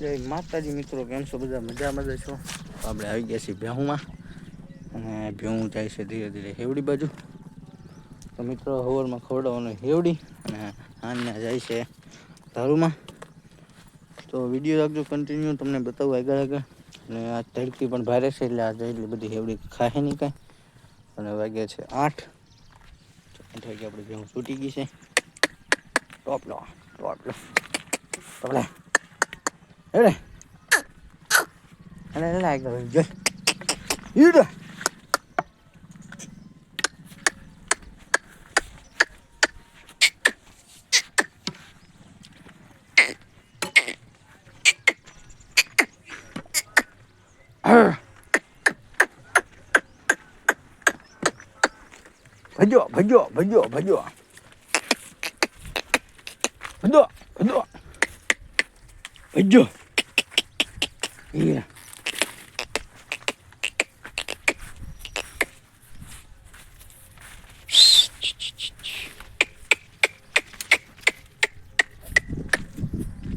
જય માતાજી મિત્રો, કેમ છો બધા? મજા મજા છો? આપણે આવી ગયા છીએ ભેહુમાં. અને ભેહું જાય છે ધીરે ધીરે હેવડી બાજુ. તો મિત્રો, હવરમાં ખવડાવવાનું હેવડી અને આના જાય છે ધારુમાં. તો વીડિયો રાખજો કન્ટિન્યુ તમને બતાવું આગળ આગળ. અને આ તડકી પણ ભારે છે એટલે આજે એટલી બધી હેવડી ખાહે નહીં કાંઈ. અને વાગ્યા છે આઠ. આઠ વાગે આપણે ભેહું છૂટી ગઈ છે. ટોપ લો ટોપ Yürü. Hele hele yürü. Yürü. Baju, baju, baju, baju. Baju, baju. Baju. Yeah.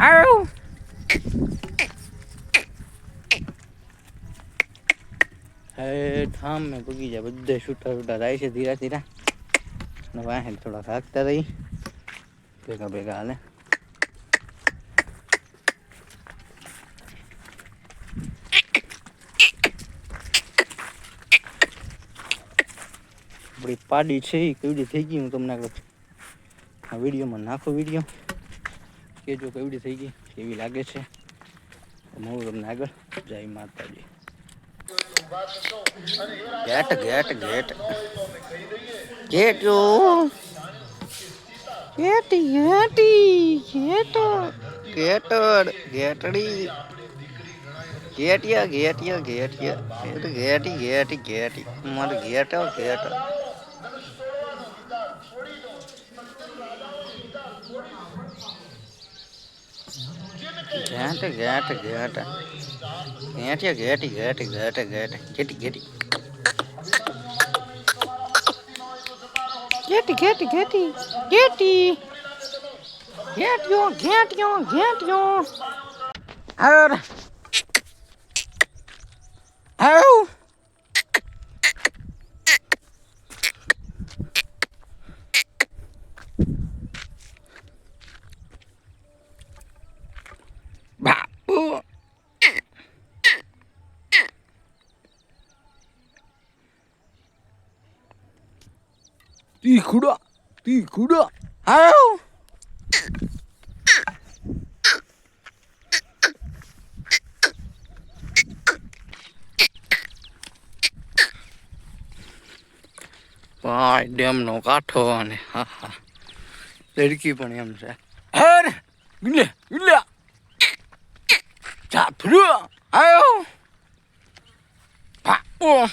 Arrow. હે ઠામ મેં પગી જાય બધે છૂટા છૂટા થાય છે, ધીરા ધીરા ને વાહે થોડા થાકતા રહી ભેગા ભેગા હાલે આપણી પાડી છે, એ કેવડી થઈ ગઈ હું તમને આગળ આ વિડીયોમાં નાખો વીડિયો. કેજો કેવડી થઈ ગઈ, કેવી લાગે છે. હું તમને આગળ. જય માતાજી. Gate gate gate. ગેટ. યો ગેટી ગેટી, ગેટ. ગેટડ, ગેટડી. ગેટિયા ગેટિયા ગેટિયા. એ તો ગેટી ગેટી ગેટી. મારે ગેટ ગેટ. ગેટ ઘેટ ઘેટ. ગેટિયા ઘેટી ઘેટ ઘેટ ઘેટ. ઘેટી ઘેટી. ઘેટી ઘેટી ઘેટી. ઘેટી. ઘેટ્યો ઘેટ્યો ઘેટ્યો અર આવ બાપુ તીખુડા તીખુડા. આવ. ભાઈ ડેમનો કાંઠો અને હા હા. લડકી પણ એમ છે. અરે ગિલે ગિલે ચાફરો આયો પાપો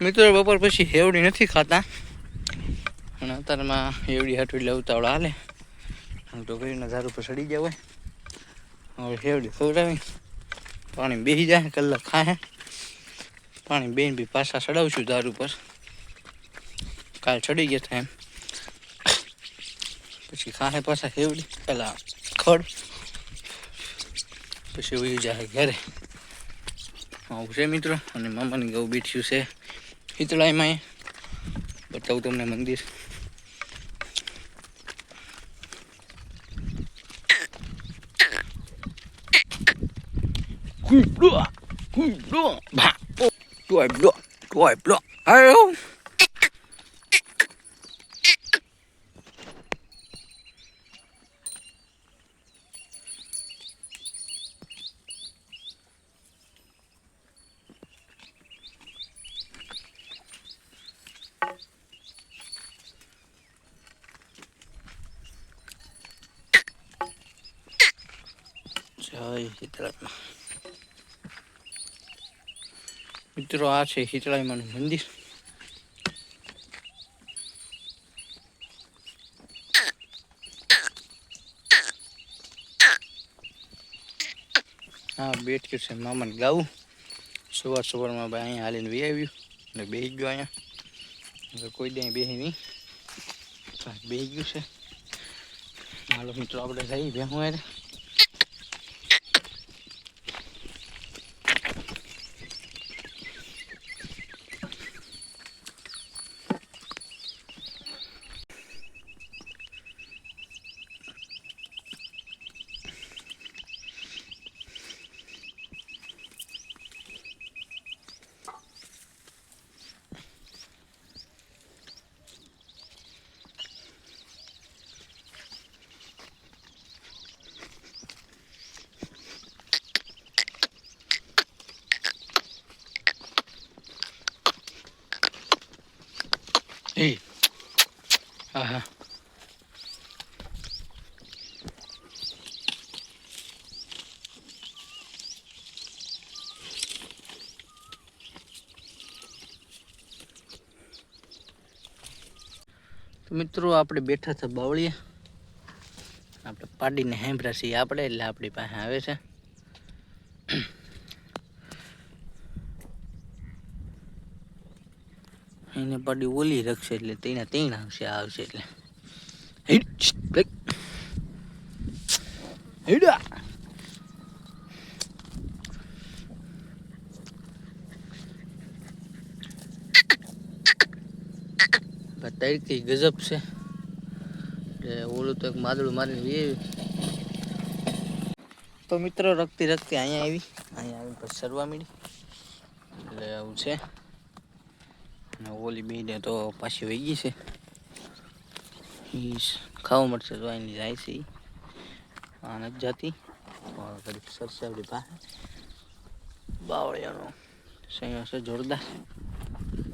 મિત્રો, બપોર પછી હેવડી નથી ખાતા. અને અત્યારમાં હેવડી હાટવી એટલે ઉતાવળ હાલે. આમ તો કરીને ધાર ઉપર સડી જાય હવે હેવડી ખવડાવી. પાણી બેસી જાય, કલાક ખાય પાણી બેન બી પાછા ચડાવશું દાર ઉપર કાલ ચડી ગયા થાય એમ. પછી ખાહે પાછા હેવડી. પેલા ખડ. પછી ઉઈ જાય ઘરે. આવું છે મિત્રો, અને મામાની ગૌ બેઠ્યું છે. શીતળાઈમાં બતાવું તમને મંદિર. કુઈડો કુઈડો ભા. Đuổi đuổi mà મિત્રો, આ છે શીતળાઈમાનું મંદિર. હા, બેઠ્યું છે મામાને ગાવું. સવાર સવારમાં ભાઈ અહીંયા હાલીને વી આવ્યું અને બેસી ગયો અહીંયા. કોઈ દે બેસી નહીં. બેસી ગયું છે. હાલો મિત્રો, આપણે જઈએ ભેહું યાર એ હા હા મિત્રો, આપણે બેઠા છે બાવળીએ આપણે પાડીને હેંભરા છીએ આપણે, એટલે આપણી પાસે આવે છે. એને પાડી ઓલી રખશે એટલે તેને તેણ આવશે આવશે એટલે. હિડા. આ ગજબ છે. એટલે ઓલું તો એક માદળું મારીને વી તો મિત્રો રખતી રખતી અહીંયા આવી. અહીંયા આવીને પછી સરવા મળી એટલે આવું છે. ઓલી બેને તો પાછી વહી ગઈ છે. એ ખાવા મળશે તો એની જાય છે આ નથી જાતી. સરસે આપણી પાસે. બાવળિયાનો સંયો છે, જોરદાર.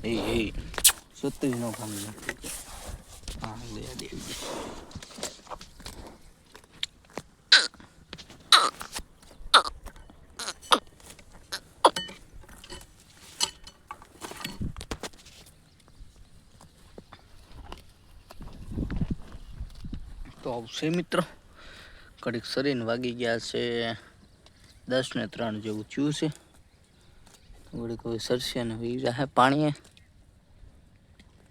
એ એ સુતરી નો કામ હા દે આવશે મિત્રો. કડીક શરીને વાગી ગયા છે દસ ને ત્રણ જેવું થયું છે. વળી કોઈ સરસે અને વીરા જાહે પાણીએ.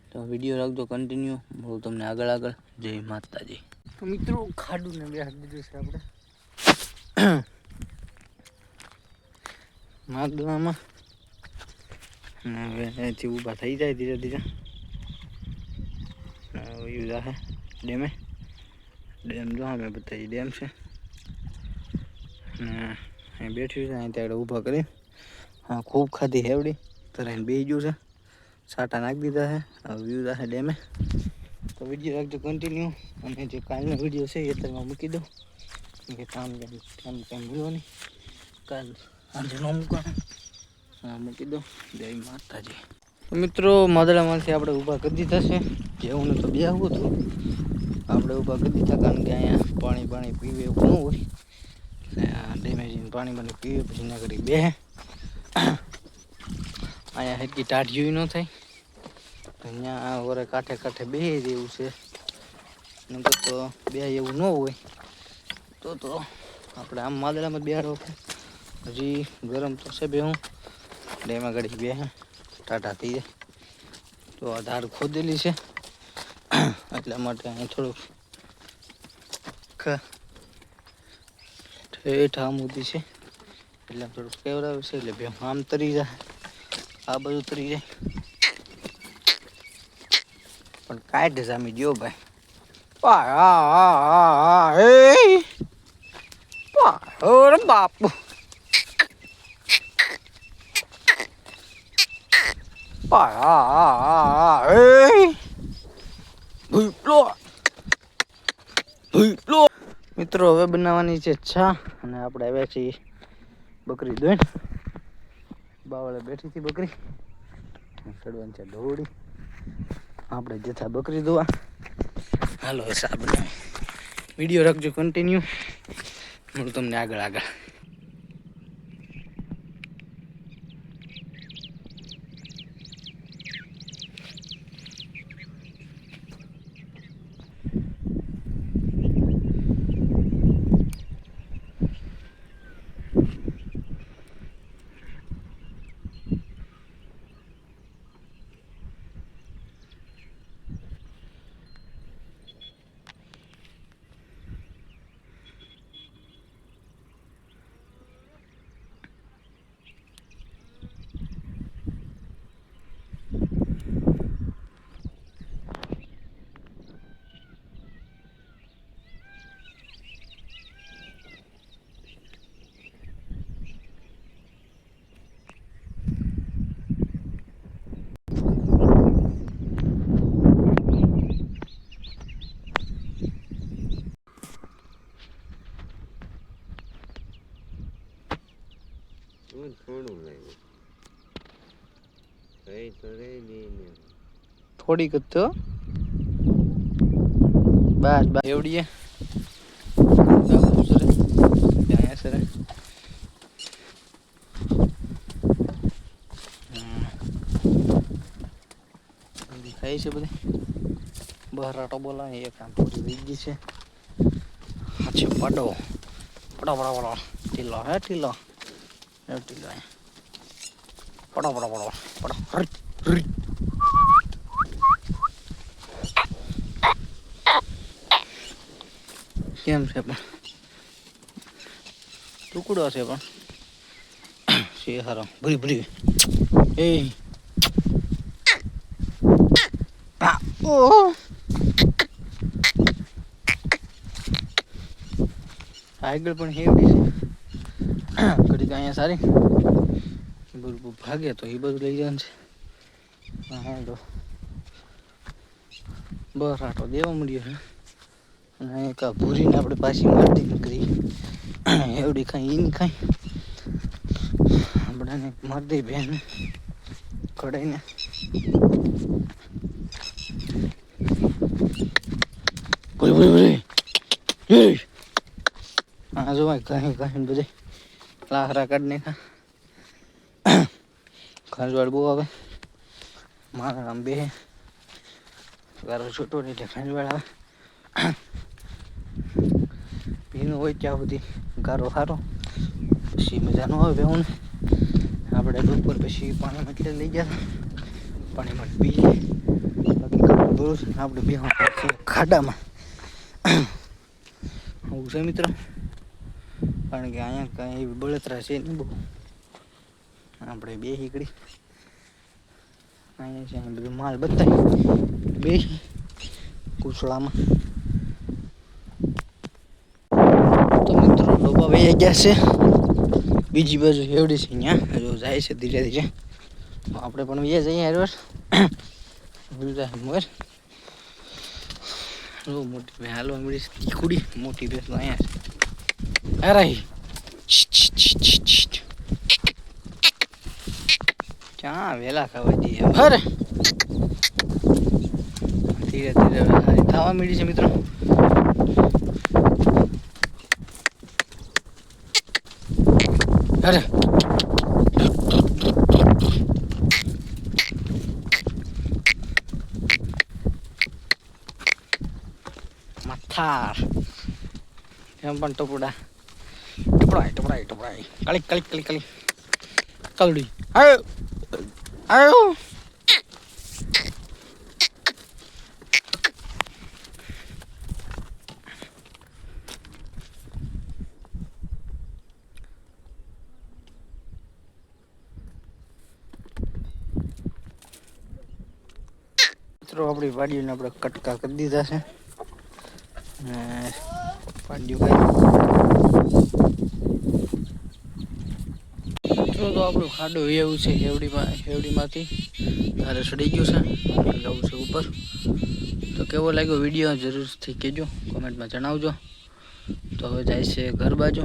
તો વીડિયો રાખજો કન્ટિન્યુ હું તમને આગળ આગળ. જય માતાજી. તો મિત્રો ખાડું ને બેહાડી દીધું છે આપણે. માગવામાં હવે અહીંથી ઊભા થઈ જાય ધીરે ધીરે. ડેમે. ડેમ જો અમે બધા ડેમ છે. ને અહીં બેઠ્યું છે, અહીં ત્યાં ઊભા કરી. હા, ખૂબ ખાધી હેવડી. તરાઈને બેસી ગયું છે. સાટા નાખી દીધા છે. હવે વ્યૂ છે ડેમે. તો વીડિયો રાખજો કન્ટિન્યુ અને જે કાલનો વીડિયો છે એ તમે મૂકી દો કે કામ કામ કામ ભૂલો નહીં કાલ આજે ન મૂકવાનું. હા, મૂકી દો જય માતાજી. મિત્રો માદળામાંથી આપણે ઊભા કરી દીધા છે. જેવું તો બે આવું હતું. આપણે ઊભા કરી દીધા કારણ કે અહીંયા પાણી પાણી પીવે એવું ન હોય. એટલે આ ડેમે જઈને પાણી પાણી પીવે, પછી ના કરી બે અહીંયા હેટકી જેવી ન થાય. અહીંયા વરે કાંઠે કાંઠે બે જેવું છે. નકર તો બે એવું ન હોય. તો તો આપણે આમ માદડામાં બેહાડો હજી ગરમ તો છે બે હું ડેમાં ઘડી બે ટાટા થઈ જાય. તો આ ધાર ખોદેલી છે. એટલા માટે અહીં થોડુંક ઠેઠ આમ ઉધી છે. એટલે થોડુંક કેવરાવે છે, એટલે બે આમ તરી જાય. આ બધું તરી જાય. પણ કાઢ જામી ગયો ભાઈ. બાપુ. પા આ આ આ આ એ ભૂપલો ભૂપલો મિત્રો, હવે બનાવવાની છે ચા અને આપણે આવ્યા છીએ બકરી દોઈ બાવળે બેઠી હતી બકરી. ચડવાની છે ઢોળી આપણે જથા બકરી દોવા. હાલો સાહેબ વીડિયો રાખજો કન્ટિન્યુ હું તમને આગળ આગળ. થોડીક જ તો. બસ બસ એવડીએ. ખાઈ છે બધે. બહરાટો બોલાવે એક આમ પૂરી થઈ ગઈ છે. હાચે પડો. પડો પડો પડો. ટીલો હે ટીલો એ ટીલો હે પડો પડો પડો પડો. હરી કેમ છે પણ ટુકડો છે પણ છે હારો ભરી ભરી એ આ, ઓ આગળ પણ હેવડી છે ઘડીક અહીંયા સારી એ બધું ભાગે તો એ બધું લઈ જવાનું છે હા તો બસ આટો દેવા મળ્યો છે અને એક આ ભૂરીને આપણે પાછી મારતી નીકળી. એવડી ખાઈ ઈન કાંઈ. આપણે એને મારી બેન કડાઈને ભૂરી ભૂરી ભૂરી. હા જો કહી કહીને બધે લાહરા કાઢ નાખા ખંજવાળ બહુ આવે. મારા આમ બે. ગારો છૂટો નહીં એટલે ખંજવાળ આવે. ભીનું હોય ત્યાં સુધી. ગારો સારો. પછી મજા ન આવે બેહું આપણે બપોર પછી પાણીમાં એટલે લઈ ગયા પાણીમાં પી બાકી છે આપણે બે ખાડામાં. આવું છે મિત્રો. કારણ કે અહીંયા કાંઈ એવી બળતરા છે નહીં બહુ. આપણે બે હીકડી. અહીંયા છે બધું માલ બતાવી બે કુસળામાં તો ડોબા વહી ગયા છે. બીજી બાજુ એવડી છે અહીંયા. જો જાય છે ધીરે ધીરે. આપણે પણ વહી જઈએ હરવાર મોર મોટી ભેં હાલો મળી છે મોટી ભેંસ તો અહીંયા છે. અરે ક્યાં ખાવા દઈએ અરે ધીરે ધીરે થવા મળી છે મિત્રો. અરે. મથાર. એમ પણ ટપુડા ટપડાય ટપડાય ટપડાય કલિક કલિક કલિક કલિક કલડી આયો. આયો. મિત્રો, આપણી વાડીઓને આપણે કટકા કરી દીધા છે. અને મિત્રો, તો આપણું ખાડો એવું છે હેવડીમાં, હેવડીમાંથી તારે સડી ગયું છે. જવું છે ઉપર. તો કેવો લાગ્યો વીડિયો, જરૂરથી કહેજો. કોમેન્ટમાં જણાવજો. તો હવે જાય છે ઘર બાજુ.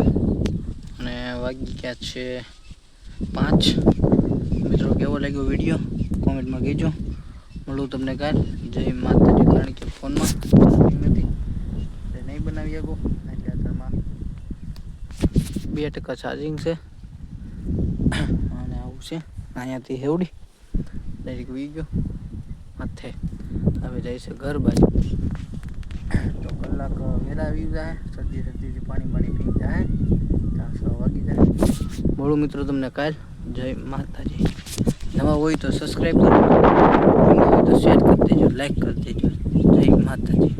અને વાગી ક્યાં છે પાંચ. મિત્રો, કેવો લાગ્યો વીડિયો? કોમેન્ટમાં કહેજો. મળું તમને કાલ. જય માતાજી, કારણ કે ફોનમાં નથી. એટલે નહીં બનાવી શકો. એટલે અત્યારમાં બે ટકા ચાર્જિંગ છે. અને આવું છે. અહીંયાથી હેવડી. ડાયરેક્ટ વી ગયો. માથે. હવે જાય છે ઘર બાજુ. તો કલાક વેલા આવી જાય. સર્દી સર્દીથી પાણી પાણી પી જાય. ત્યાં છ વાગી જાય. મળું મિત્રો તમને કાલ. જય માતાજી. નવા હોય તો સબસ્ક્રાઈબ કરો. તો શેર કરી દેજો લાઈક કરી દેજો. જય માતાજી.